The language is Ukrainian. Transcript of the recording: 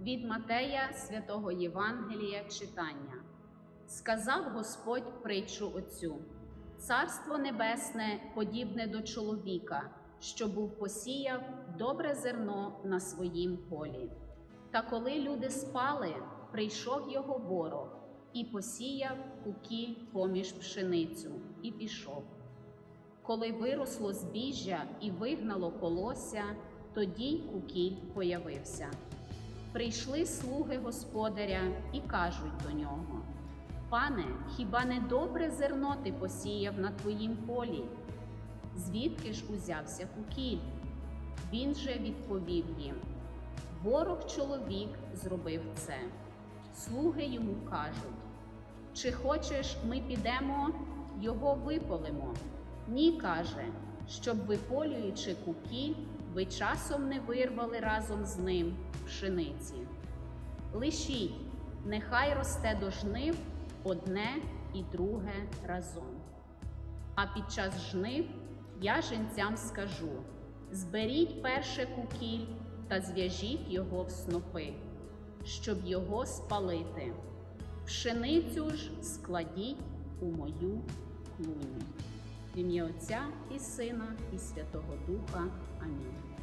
Від Матея святого Євангелія читання. Сказав Господь притчу оцю: Царство Небесне подібне до чоловіка, що був посіяв добре зерно на своїм полі. Та коли люди спали, прийшов його ворог і посіяв кукіль поміж пшеницю, і пішов. Коли виросло збіжжя і вигнало колося, тоді кукіль появився. Прийшли слуги господаря і кажуть до нього: Пане, хіба не добре зерно ти посіяв на твоїм полі? Звідки ж узявся кукіль? Він же відповів їм: Ворог чоловік зробив це. Слуги йому кажуть: Чи хочеш, ми підемо, його виполимо? Ні, каже, щоб виполюючи кукіль, ви часом не вирвали разом з ним пшениці. Лишіть, нехай росте до жнив одне і друге разом. А під час жнив я женцям скажу: зберіть перше кукіль та зв'яжіть його в снопи, щоб його спалити. Пшеницю ж складіть у мою клуню. В ім'я Отця і Сина, і Святого Духа. Амінь.